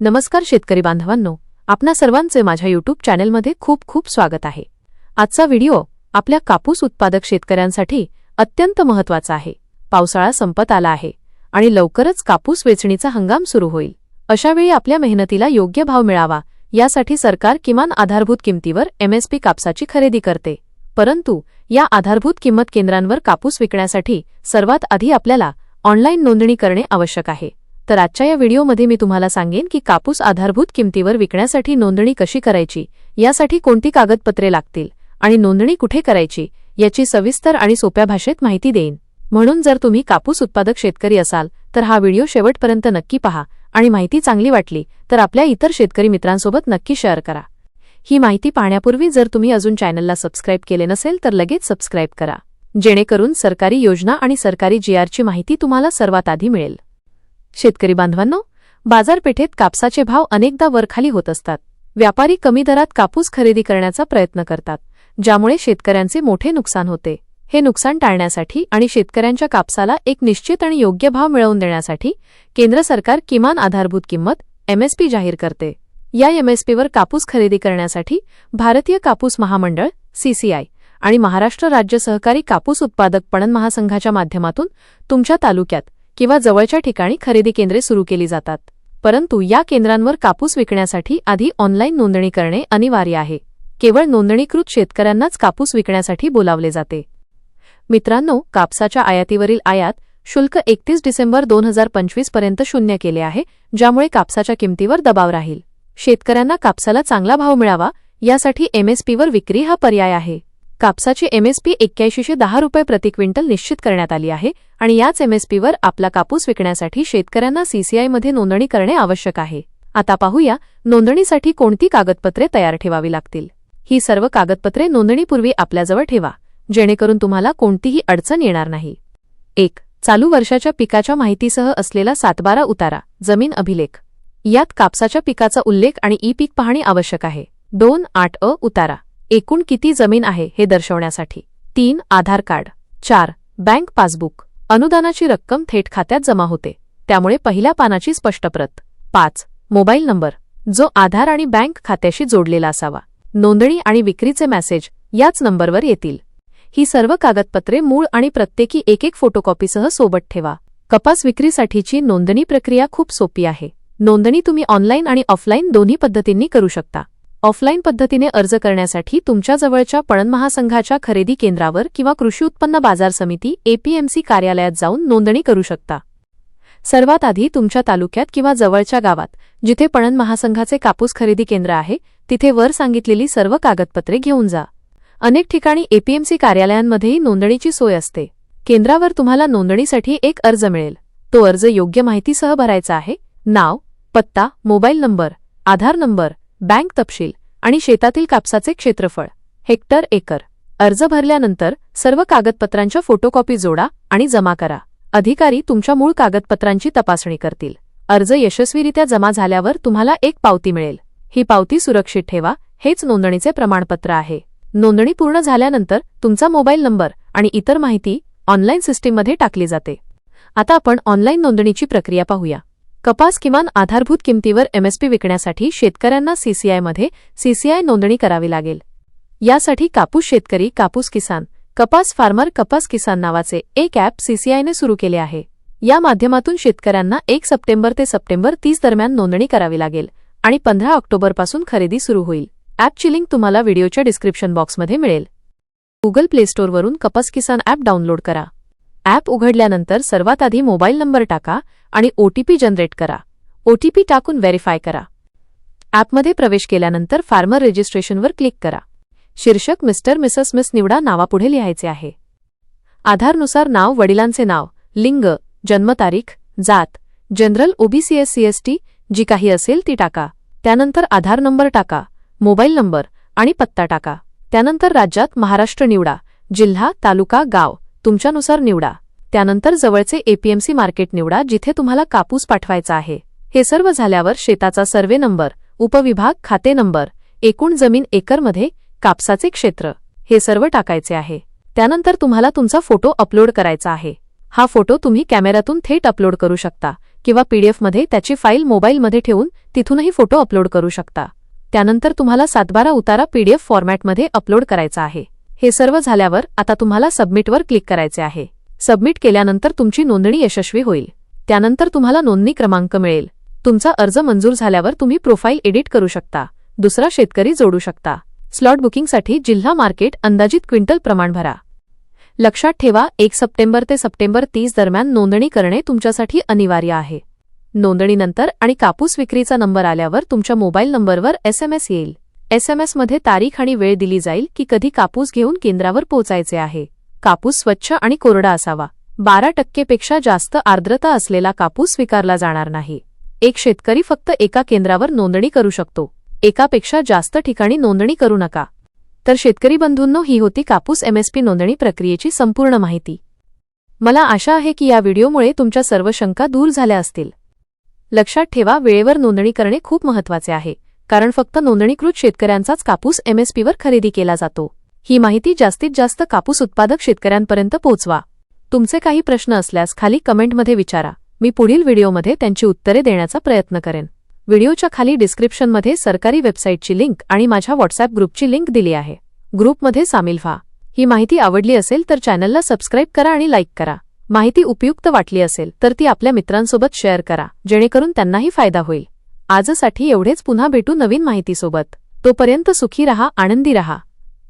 नमस्कार शेतकरी बांधवांनो. आपणा सर्वांचे माझ्या यूट्यूब चॅनेलमध्ये खूप खूप स्वागत आहे. आजचा व्हिडिओ आपल्या कापूस उत्पादक शेतकऱ्यांसाठी अत्यंत महत्त्वाचा आहे. पावसाळा संपत आला आहे आणि लवकरच कापूस वेचणीचा हंगाम सुरू होईल. अशावेळी आपल्या मेहनतीला योग्य भाव मिळावा यासाठी सरकार किमान आधारभूत किमतीवर एमएसपी कापसाची खरेदी करते. परंतु या आधारभूत किंमत केंद्रांवर कापूस विकण्यासाठी सर्वात आधी आपल्याला ऑनलाईन नोंदणी करणे आवश्यक आहे. तर आजच्या या व्हिडिओमध्ये मी तुम्हाला सांगेन की कापूस आधारभूत किमतीवर विकण्यासाठी नोंदणी कशी करायची यासाठी कोणती कागदपत्रे लागतील आणि नोंदणी कुठे करायची याची सविस्तर आणि सोप्या भाषेत माहिती देईन. म्हणून जर तुम्ही कापूस उत्पादक शेतकरी असाल तर हा व्हिडिओ शेवटपर्यंत नक्की पहा आणि माहिती चांगली वाटली तर आपल्या इतर शेतकरी मित्रांसोबत नक्की शेअर करा. ही माहिती पाहण्यापूर्वी जर तुम्ही अजून चॅनलला सबस्क्राईब केले नसेल तर लगेच सबस्क्राईब करा. जेणेकरून सरकारी योजना आणि सरकारी जीआरची माहिती तुम्हाला सर्वात आधी मिळेल. शेतकरी बांधवांनो बाजारपेठेत कापसाचे भाव अनेकदा वरखाली होत असतात. व्यापारी कमी दरात कापूस खरेदी करण्याचा प्रयत्न करतात ज्यामुळे शेतकऱ्यांचे मोठे नुकसान होते. हे नुकसान टाळण्यासाठी आणि शेतकऱ्यांच्या कापसाला एक निश्चित आणि योग्य भाव मिळवून देण्यासाठी केंद्र सरकार किमान आधारभूत किंमत एमएसपी जाहीर करते. या एमएसपीवर कापूस खरेदी करण्यासाठी भारतीय कापूस महामंडळ सीसीआय आणि महाराष्ट्र राज्य सहकारी कापूस उत्पादक पणन महासंघाच्या माध्यमातून तुमच्या तालुक्यात किंवा जवळच्या ठिकाणी खरेदी केंद्रे सुरू केली जातात. परंतु या केंद्रांवर कापूस विकण्यासाठी आधी ऑनलाईन नोंदणी करणे अनिवार्य आहे. केवळ नोंदणीकृत शेतकऱ्यांनाच कापूस विकण्यासाठी बोलावले जाते. मित्रांनो कापसाच्या आयातीवरील आयात शुल्क एकतीस डिसेंबर दोन हजार पंचवीसपर्यंत शून्य केले आहे ज्यामुळे कापसाच्या किमतीवर दबाव राहील. शेतकऱ्यांना कापसाला चांगला भाव मिळावा यासाठी एमएसपीवर विक्री हा पर्याय आहे. कापसाची एमएसपी एक्क्याऐंशीशे दहा रुपये प्रति क्विंटल निश्चित करण्यात आली आहे आणि याच एमएसपीवर आपला कापूस विकण्यासाठी शेतकऱ्यांना सीसीआयमध्ये नोंदणी करणे आवश्यक आहे. आता पाहूया नोंदणीसाठी कोणती कागदपत्रे तयार ठेवावी लागतील. ही सर्व कागदपत्रे नोंदणीपूर्वी आपल्याजवळ ठेवा जेणेकरून तुम्हाला कोणतीही अडचण येणार नाही. एक चालू वर्षाच्या पिकाच्या माहितीसह असलेला सातबारा उतारा जमीन अभिलेख. यात कापसाच्या पिकाचा उल्लेख आणि ई पीक पाहणे आवश्यक आहे. दोन आठ अ उतारा. एकूण किती जमीन आहे हे दर्शवण्यासाठी. तीन आधार कार्ड. चार बँक पासबुक. अनुदानाची रक्कम थेट खात्यात जमा होते. त्यामुळे पहिल्या पानाची स्पष्ट प्रत. पाच मोबाईल नंबर. जो आधार आणि बँक खात्याशी जोडलेला असावा. नोंदणी आणि विक्रीचे मेसेज याच नंबरवर येतील. ही सर्व कागदपत्रे मूळ आणि प्रत्येकी एक एक फोटोकॉपीसह सोबत ठेवा. कपास विक्रीसाठीची नोंदणी प्रक्रिया खूप सोपी आहे. नोंदणी तुम्ही ऑनलाईन आणि ऑफलाईन दोन्ही पद्धतींनी करू शकता. ऑफलाईन पद्धतीने अर्ज करण्यासाठी तुमच्या जवळच्या पणन महासंघाच्या खरेदी केंद्रावर किंवा कृषी उत्पन्न बाजार समिती एपीएमसी कार्यालयात जाऊन नोंदणी करू शकता. सर्वात आधी तुमच्या तालुक्यात किंवा जवळच्या गावात जिथे पणन महासंघाचे कापूस खरेदी केंद्र आहे तिथे वर सांगितलेली सर्व कागदपत्रे घेऊन जा. अनेक ठिकाणी एपीएमसी कार्यालयांमध्येही नोंदणीची सोय असते. केंद्रावर तुम्हाला नोंदणीसाठी एक अर्ज मिळेल. तो अर्ज योग्य माहितीसह भरायचा आहे. नाव पत्ता mobile number Aadhaar number bank तपशील आणि शेतातील कापसाचे क्षेत्रफळ. Hectare acre. अर्ज भरल्यानंतर सर्व कागदपत्रांच्या फोटोकॉपी जोडा आणि जमा करा. अधिकारी तुमच्या मूळ कागदपत्रांची तपासणी करतील. अर्ज यशस्वीरित्या जमा झाल्यावर तुम्हाला एक पावती मिळेल. ही पावती सुरक्षित ठेवा हेच नोंदणीचे प्रमाणपत्र आहे. नोंदणी पूर्ण झाल्यानंतर तुमचा मोबाईल नंबर आणि इतर माहिती ऑनलाईन सिस्टीममध्ये टाकली जाते. आता आपण ऑनलाईन नोंदणीची प्रक्रिया पाहूया. कपास किमान आधारभूत किमतीवर एमएसपी विकण्यासाठी शेतकऱ्यांना सीसीआयमध्ये सीसीआय नोंदणी करावी लागेल. यासाठी कापूस शेतकरी कापूस किसान कपास फार्मर कपास किसान नावाचे एक ॲप सीसीआयने सुरू केले आहे. या माध्यमातून शेतकऱ्यांना एक सप्टेंबर ते सप्टेंबर तीस दरम्यान नोंदणी करावी लागेल आणि पंधरा ऑक्टोबरपासून खरेदी सुरू होईल. ॲपची लिंक तुम्हाला व्हिडिओच्या डिस्क्रिप्शन बॉक्समध्ये मिळेल. गुगल प्ले स्टोरवरून कपास किसान ॲप डाउनलोड करा. ॲप उघडल्यानंतर सर्वात आधी मोबाईल नंबर टाका आणि ओटीपी जनरेट करा. ओटीपी टाकून व्हेरीफाय करा. ॲपमध्ये प्रवेश केल्यानंतर फार्मर रजिस्ट्रेशनवर क्लिक करा. शीर्षक मिस्टर मिसेस मिस निवडा नावापुढे लिहायचे आहे. आधारनुसार नाव वडिलांचे नाव लिंग जन्मतारीख जात जनरल ओबीसीएस सीएसटी जी काही असेल ती टाका. त्यानंतर आधार नंबर टाका मोबाईल नंबर आणि पत्ता टाका. त्यानंतर राज्यात महाराष्ट्र निवडा जिल्हा तालुका गाव. तुमच्यानुसार निवडा. त्यानंतर जवळचे एपीएमसी मार्केट निवडा जिथे तुम्हाला कापूस पाठवायचा आहे. हे सर्व झाल्यावर शेताचा सर्वे नंबर उपविभाग खाते नंबर एकूण जमीन एकरमध्ये कापसाचे क्षेत्र हे सर्व टाकायचे आहे. त्यानंतर तुम्हाला तुमचा फोटो अपलोड करायचा आहे. हा फोटो तुम्ही कॅमेऱ्यातून थेट अपलोड करू शकता किंवा पीडीएफमध्ये त्याची फाईल मोबाईलमध्ये ठेवून तिथूनही फोटो अपलोड करू शकता. त्यानंतर तुम्हाला सातबारा उतारा पीडीएफ फॉर्मॅटमध्ये अपलोड करायचा आहे. हे सर्व झाल्यावर आता तुम्हाला सबमिटवर क्लिक करायचे आहे. सबमिट केल्यानंतर तुमची नोंदणी यशस्वी होईल. त्यानंतर तुम्हाला नोंदणी क्रमांक मिळेल. तुमचा अर्ज मंजूर झाल्यावर तुम्ही प्रोफाईल एडिट करू शकता. दुसरा शेतकरी जोडू शकता. स्लॉट बुकिंगसाठी जिल्हा मार्केट अंदाजित क्विंटल प्रमाण भरा. लक्षात ठेवा एक सप्टेंबर ते सप्टेंबर तीस दरम्यान नोंदणी करणे तुमच्यासाठी अनिवार्य आहे. नोंदणीनंतर आणि कापूस विक्रीचा नंबर आल्यावर तुमच्या मोबाईल नंबरवर एसएमएस येईल. एसएमएसमध्ये तारीख आणि वेळ दिली जाईल की कधी कापूस घेऊन केंद्रावर पोहोचायचे आहे. कापूस स्वच्छ आणि कोरडा असावा. बारा टक्केपेक्षा जास्त आर्द्रता असलेला कापूस स्वीकारला जाणार नाही. एक शेतकरी फक्त एका केंद्रावर नोंदणी करू शकतो. एकापेक्षा जास्त ठिकाणी नोंदणी करू नका. तर शेतकरी बंधूंनो ही होती कापूस एमएसपी नोंदणी प्रक्रियेची संपूर्ण माहिती. मला आशा आहे की या व्हिडिओमुळे तुमच्या सर्व शंका दूर झाल्या असतील. लक्षात ठेवा वेळेवर नोंदणी करणे खूप महत्त्वाचे आहे. कारण फक्त नोंदणीकृत शेतकऱ्यांचाच कापूस एमएसपीवर खरेदी केला जातो. ही माहिती जास्तीत जास्त कापूस उत्पादक शेतकऱ्यांपर्यंत पोहोचवा. तुमचे काही प्रश्न असल्यास खाली कमेंटमध्ये विचारा. मी पुढील व्हिडिओमध्ये त्यांची उत्तरे देण्याचा प्रयत्न करेन. व्हिडिओच्या खाली डिस्क्रिप्शनमध्ये सरकारी वेबसाईटची लिंक आणि माझ्या व्हॉट्सअप ग्रुपची लिंक दिली आहे. ग्रुपमध्ये सामील व्हा. ही माहिती आवडली असेल तर चॅनलला सबस्क्राईब करा आणि लाईक करा. माहिती उपयुक्त वाटली असेल तर ती आपल्या मित्रांसोबत शेअर करा जेणेकरून त्यांनाही फायदा होईल. आजसाठी एवढेच पुन्हा भेटू नवीन माहितीसोबत. तोपर्यंत सुखी रहा आनंदी रहा.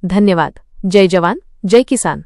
धन्यवाद. जय जवान जय किसान.